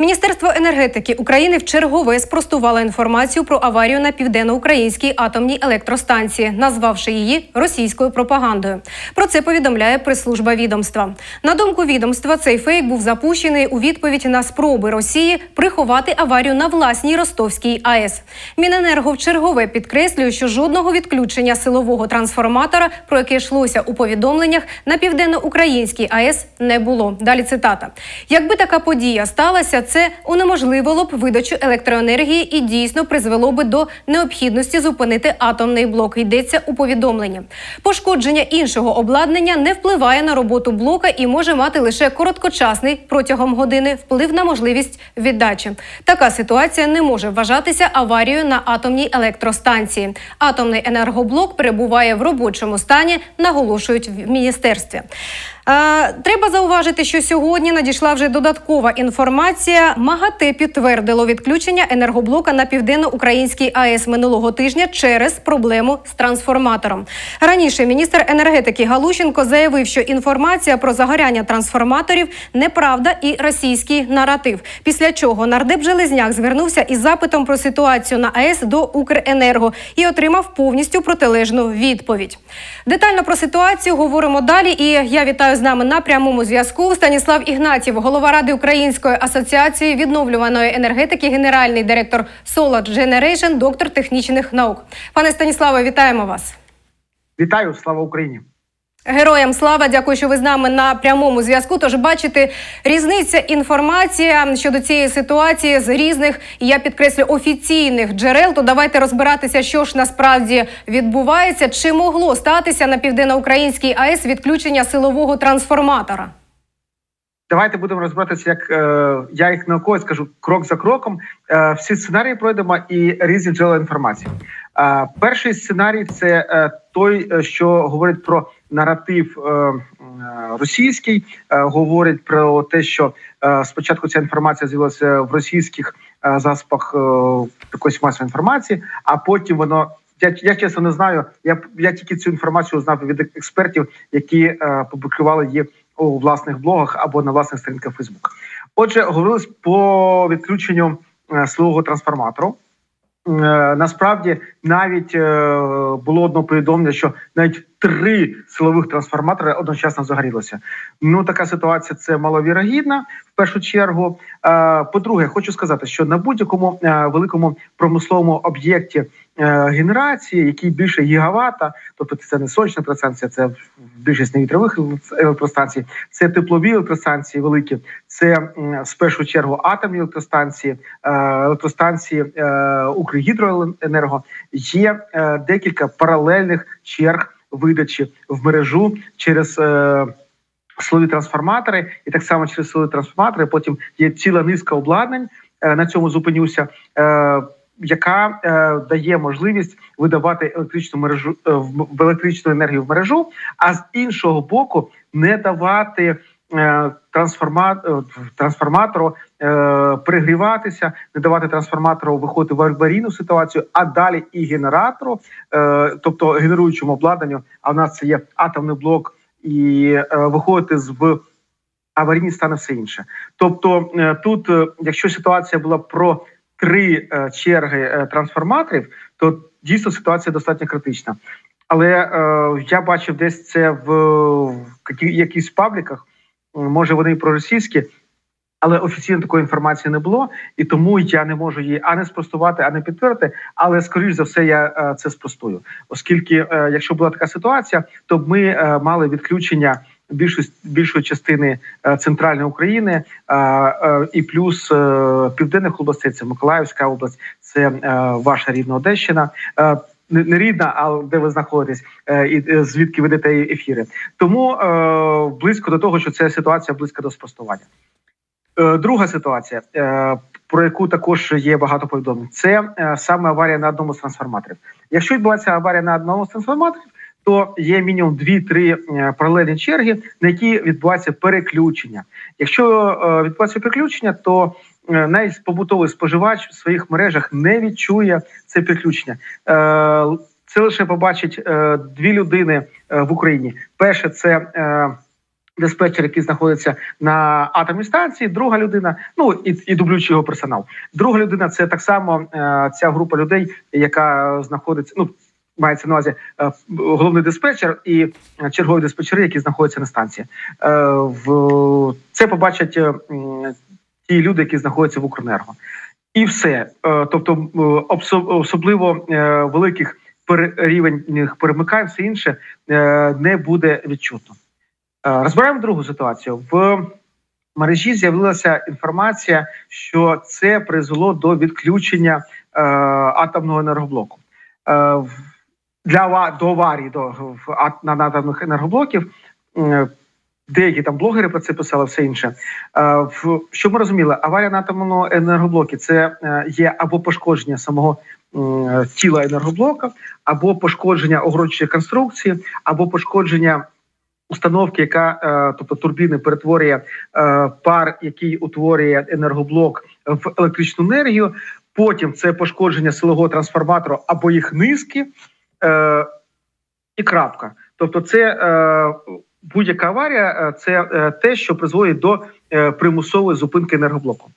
Міністерство енергетики України вчергове спростувало інформацію про аварію на південноукраїнській атомній електростанції, назвавши її російською пропагандою. Про це повідомляє прес-служба відомства. На думку відомства, цей фейк був запущений у відповідь на спроби Росії приховати аварію на власній Ростовській АЕС. Міненерго вчергове підкреслює, що жодного відключення силового трансформатора, про яке йшлося у повідомленнях, на південноукраїнській АЕС не було. Далі цитата: якби така подія сталася, це унеможливило б видачу електроенергії і дійсно призвело би до необхідності зупинити атомний блок. Йдеться у повідомленні. Пошкодження іншого обладнання не впливає на роботу блока і може мати лише короткочасний протягом години вплив на можливість віддачі. Така ситуація не може вважатися аварією на атомній електростанції. Атомний енергоблок перебуває в робочому стані, наголошують в міністерстві. Е, Треба зауважити, що сьогодні надійшла вже додаткова інформація. МАГАТЕ підтвердило відключення енергоблока на південно-українській АЕС минулого тижня через проблему з трансформатором. Раніше міністр енергетики Галущенко заявив, що інформація про загоряння трансформаторів неправда і російський наратив. Після чого нардеп Железняк звернувся із запитом про ситуацію на АЕС до Укренерго і отримав повністю протилежну відповідь. Детально про ситуацію говоримо далі. І я вітаю з нами на прямому зв'язку Станіслав Ігнатів, голова ради Української асоціації відновлюваної енергетики, генеральний директор Solar Generation, доктор технічних наук. Пане Станіславе, вітаємо вас. Вітаю, слава Україні! Героям слава, дякую, що ви з нами на прямому зв'язку. Тож бачите, різниця інформація щодо цієї ситуації з різних, я підкреслю офіційних джерел. То давайте розбиратися, що ж насправді відбувається. Чи могло статися на південноукраїнській АЕС відключення силового трансформатора? Давайте будемо розбиратися, як е, я їх науково скажу крок за кроком. Е, всі сценарії пройдемо і різні джерела інформації. Е, перший сценарій це е, той, е, що говорить про наратив е, е, російський, е, говорить про те, що спочатку ця інформація з'явилася в російських засобах якоїсь масової інформації, а потім воно. Я, я чесно не знаю. Я я тільки цю інформацію знав від експертів, які е, публікували її у власних блогах або на власних сторінках Фейсбук. Отже, говорилось по відключенню е, силового трансформатору. Е, насправді навіть е, було одно повідомлення, що навіть три силових трансформатори одночасно загорілося. Ну така ситуація це маловірогідна першу чергу. Е, По-друге, хочу сказати, що на будь-якому е, великому промисловому об'єкті е, генерації, який більше гігавата, тобто це не сонячна електростанція, це більшість не вітрових електростанцій, це теплові електростанції великі, це в першу чергу атомні електростанції, електростанції Укргідроенерго. Є декілька паралельних черг видачі в мережу через. Силові трансформатори, і так само через силові трансформатори. Потім є ціла низка обладнань. е, На цьому зупинюся, е, яка е, дає можливість видавати електричну мережу в електричну енергію в мережу, а з іншого боку, не давати трансформа, трансформатору перегріватися, не давати трансформатору виходити в аварійну ситуацію, а далі і генератору, тобто генеруючому обладнанню. А в нас це є атомний блок і е, виходити з аварійні стане все інше. Тобто, е, тут, е, якщо ситуація була про три черги трансформаторів, то дійсно ситуація достатньо критична. Але я бачив десь це в, в якісь пабліках, може вони проросійські, але офіційно такої інформації не було, і тому я не можу її ані спростувати, ані підтвердити. Але скоріш за все, я е, це спростую, оскільки, е, якщо була така ситуація, то б ми е, мали відключення більшої більшої частини центральної України і плюс південних областей, це Миколаївська область, це ваша рідна Одещина. Не рідна, а де ви знаходитесь, і звідки ведете ефіри. Тому близько до того, що ця ситуація близько до спростування. Е, Друга ситуація, е, про яку також є багато повідомлень, це е, саме аварія на одному з трансформаторів. Якщо відбувається аварія на одному з трансформаторів, то є мінімум 2-3 е, паралельні черги, на які відбувається переключення. Якщо відбувається переключення, то навіть побутовий споживач в своїх мережах не відчує це переключення. Це лише побачить дві людини в Україні. Перше, це диспетчер, який знаходиться на атомній станції, друга людина, ну і, і дублюючий його персонал. Друга людина це так само е, ця група людей, яка знаходиться. Ну мається на увазі е, головний диспетчер і чергові диспетчери, які знаходяться на станції. Е, в це побачать е, ті люди, які знаходяться в Укренерго. І все. Е, Тобто, особливо е, великих рівень перемикань, все інше е, не буде відчутно. Е, Розбираємо другу ситуацію. В мережі з'явилася інформація, що це призвело до відключення е, атомного енергоблоку. Е, для до аварії до на атомних енергоблоків. Деякі там блогери про це писали, все інше. Щоб ми розуміли, аварія на атомному енергоблокі це є або пошкодження самого тіла енергоблока, або пошкодження огородчої конструкції, або пошкодження установки, яка, е, тобто турбіни, перетворює е, пар, який утворює енергоблок в електричну енергію. Потім це пошкодження силового трансформатора або їх низки, е, і крапка. Тобто, це будь-яка аварія, це те, що призводить до примусової зупинки енергоблоку.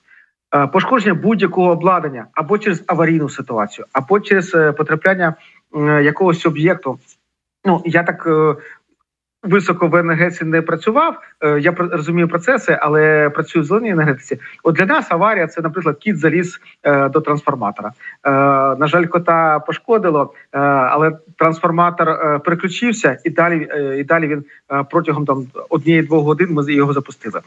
Пошкодження будь-якого обладнання або через аварійну ситуацію, або через потрапляння якогось об'єкту. Ну я так високо в енергетиці не працював. Е, Я розумію процеси, але працюю в зеленій енергетиці. От для нас аварія це, наприклад, кіт заліз е, до трансформатора. Е, На жаль, кота пошкодило, але трансформатор переключився, і далі і далі він протягом там однієї-двох годин ми його запустили.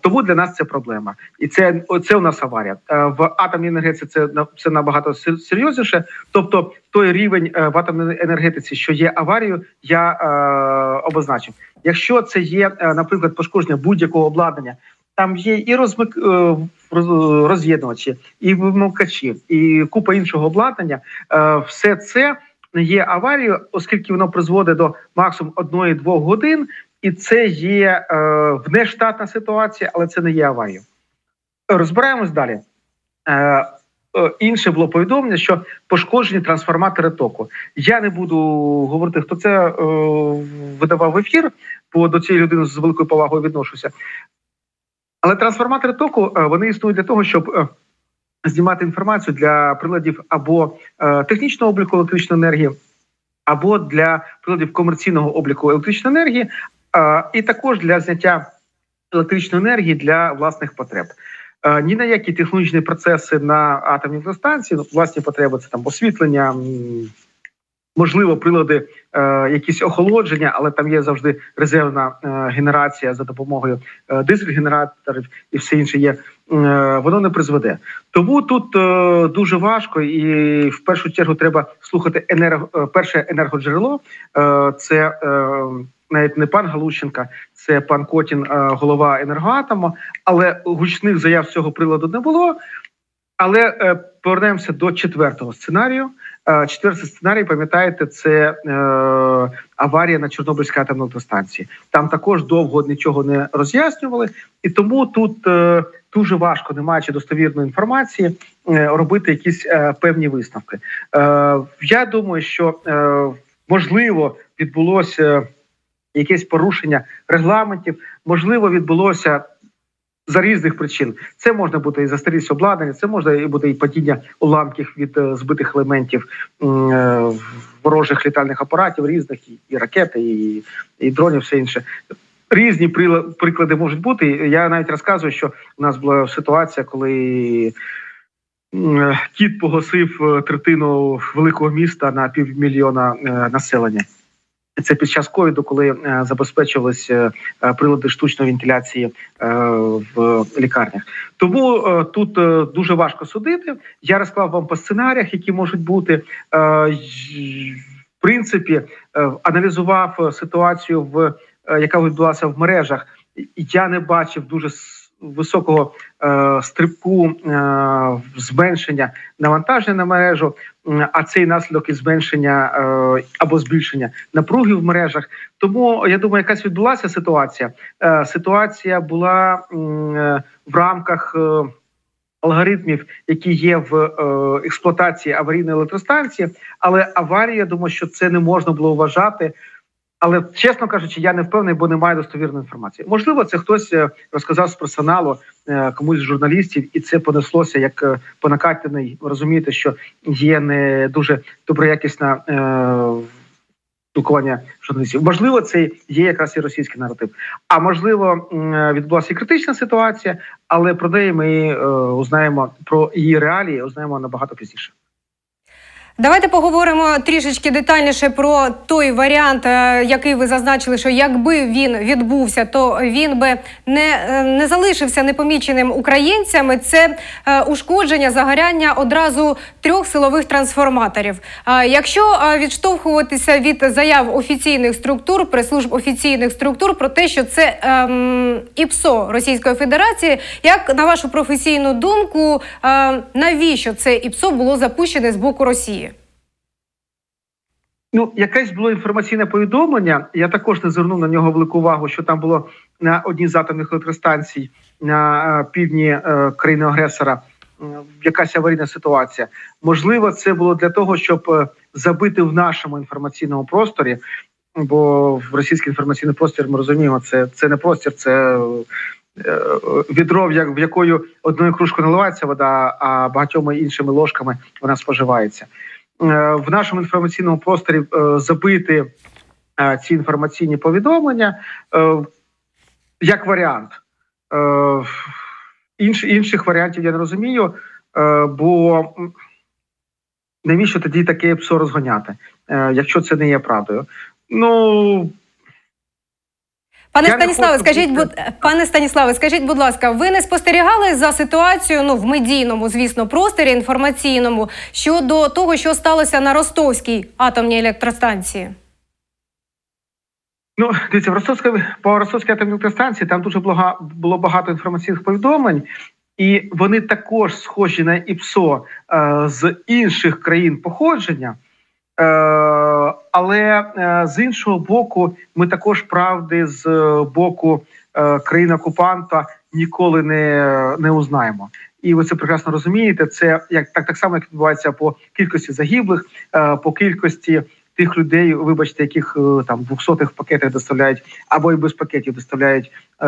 Тому для нас це проблема, і це це у нас аварія. В атомній енергетиці це це набагато сер- серйозніше. Тобто, той рівень в атомній енергетиці, що є аварією, я е, обозначив. Якщо це є, е, наприклад, пошкодження будь-якого обладнання, там є і розмик е, роз'єднувачі, і вимикачі, і купа іншого обладнання. Е, Все це є аварією, оскільки воно призводить до максимум одної-двох годин, і це є внештатна ситуація, але це не є аварією. Розбираємось далі. Е, Інше було повідомлення, що пошкоджені трансформатори току. Я не буду говорити, хто це е, видавав в ефір, бо до цієї людини з великою повагою відношуся. Але трансформатори току е, вони існують для того, щоб знімати інформацію для приладів або технічного обліку електричної енергії, або для приладів комерційного обліку електричної енергії, і також для зняття електричної енергії для власних потреб. Е, Ні на які технологічні процеси на атомній електростанції, ну, власні потреби це там освітлення, можливо, прилади, е, якісь охолодження, але там є завжди резервна е, генерація за допомогою е, дизель-генераторів і все інше є. Е, воно не призведе. Тому тут е, дуже важко, і в першу чергу треба слухати енерго, е, перше енергоджерело. Е, це е, навіть не пан Галущенка, це пан Котін, голова енергоатому. Але гучних заяв цього приладу не було. Але е, повернемося до четвертого сценарію. Е, четвертий сценарій, пам'ятаєте, це е, аварія на Чорнобильській атомній електростанції. Там також довго нічого не роз'яснювали, і тому тут е, дуже важко, не маючи достовірної інформації, е, робити якісь е, певні висновки. Е, я думаю, що е, можливо відбулося якесь порушення регламентів, можливо, відбулося. За різних причин це можна бути і застарілість обладнання, це може і бути і падіння уламків від е, збитих елементів е, ворожих літальних апаратів, різних і, ракети, і, і дронів, все інше. Різні приклади можуть бути. Я навіть розказую, що у нас була ситуація, коли е, кіт погасив третину великого міста на півмільйона населення. Це під час ковіду, коли е, забезпечувалися е, прилади штучної вентиляції е, в лікарнях. Тому тут дуже важко судити. Я розклав вам по сценаріях, які можуть бути. В принципі, аналізував ситуацію, в яка відбулася в мережах. Я не бачив дуже високого е, стрибку е, зменшення навантаження на мережу. А цей наслідок і зменшення е, або збільшення напруги в мережах. Тому я думаю, якась відбулася ситуація. Е, Ситуація була е, в рамках е, алгоритмів, які є в е, експлуатації аварійної електростанції. Але аварія, думаю, що це не можна було вважати Але чесно кажучи, я не впевнений, бо немає достовірної інформації. Можливо, це хтось е, розказав з персоналу е, комусь з журналістів, і це понеслося як е, по накатаний. Ви розумієте, що є не дуже доброякісна е, спілкування журналістів. Можливо, це є якраз і російський наратив. А можливо, відбулася і критична ситуація, але про неї ми узнаємо про її реалії, узнаємо набагато пізніше. Давайте поговоримо трішечки детальніше про той варіант, е, який ви зазначили, що якби він відбувся, то він би не, е, не залишився непоміченим українцями. Це е, ушкодження загоряння одразу трьох силових трансформаторів. Якщо відштовхуватися від заяв офіційних структур, прес-служб офіційних структур про те, що це ем, ІПСО Російської Федерації, як на вашу професійну думку, е, навіщо це ІПСО було запущене з боку Росії? Ну, якесь було інформаційне повідомлення. Я також не звернув на нього велику увагу, що там було на одній з атомних електростанцій на е, півдні е, країни-агресора е, якась аварійна ситуація. Можливо, це було для того, щоб е, забити в нашому інформаційному просторі. Бо в російський інформаційний простір ми розуміємо, це, це не простір, це відро, в як- в якою одною кружкою наливається вода, а багатьома іншими ложками вона споживається. Е, в нашому інформаційному просторі е, забити е, ці інформаційні повідомлення як варіант. Інш, інших варіантів я не розумію, бо навіщо тоді таке ПСО розганяти, якщо це не є правдою? Ну Пане Станіславе, хочу скажіть, будь пане Станіславе, скажіть, будь ласка, ви не спостерігали за ситуацією ну в медійному, звісно, просторі інформаційному щодо того, що сталося на Ростовській атомній електростанції? Ну, дивіться, в Ростовській, по Ростовській атомній електростанції там дуже блага- було багато інформаційних повідомлень, і вони також схожі на ІПСО е, з інших країн походження. Е, але е, з іншого боку, ми також правди з е, боку країн окупанта ніколи не, не узнаємо. І ви це прекрасно розумієте. Це як так, так само, як відбувається по кількості загиблих, по кількості тих людей, вибачте, яких е, там двохсотих пакетах доставляють або й без пакетів доставляють е,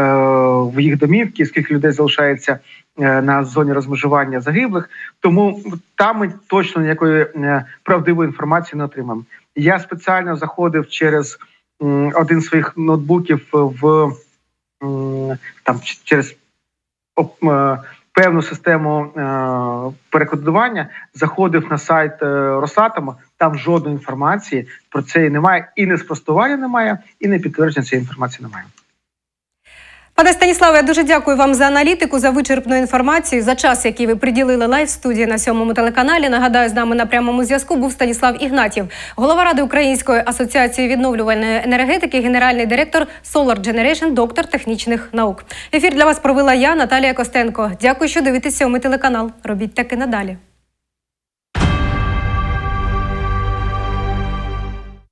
в їх домівки, скільки людей залишається е, на зоні розмежування загиблих. Тому там ми точно ніякої е, правдивої інформації не отримаємо. Я спеціально заходив через м, один з своїх ноутбуків в м, там через е, певну систему е, перекодування, заходив на сайт Росатома, Там жодної інформації про це немає, і не спростування немає, і не підтвердження цієї інформації немає. Пане Станіславе, я дуже дякую вам за аналітику, за вичерпну інформацію, за час, який ви приділили лайв студії на сьомому телеканалі. Нагадаю, з нами на прямому зв'язку був Станіслав Ігнатів, голова ради Української асоціації відновлювальної енергетики, генеральний директор Solar Generation, доктор технічних наук. Ефір для вас провела я, Наталія Костенко. Дякую, що дивитесь сьомий телеканал. Робіть так і надалі.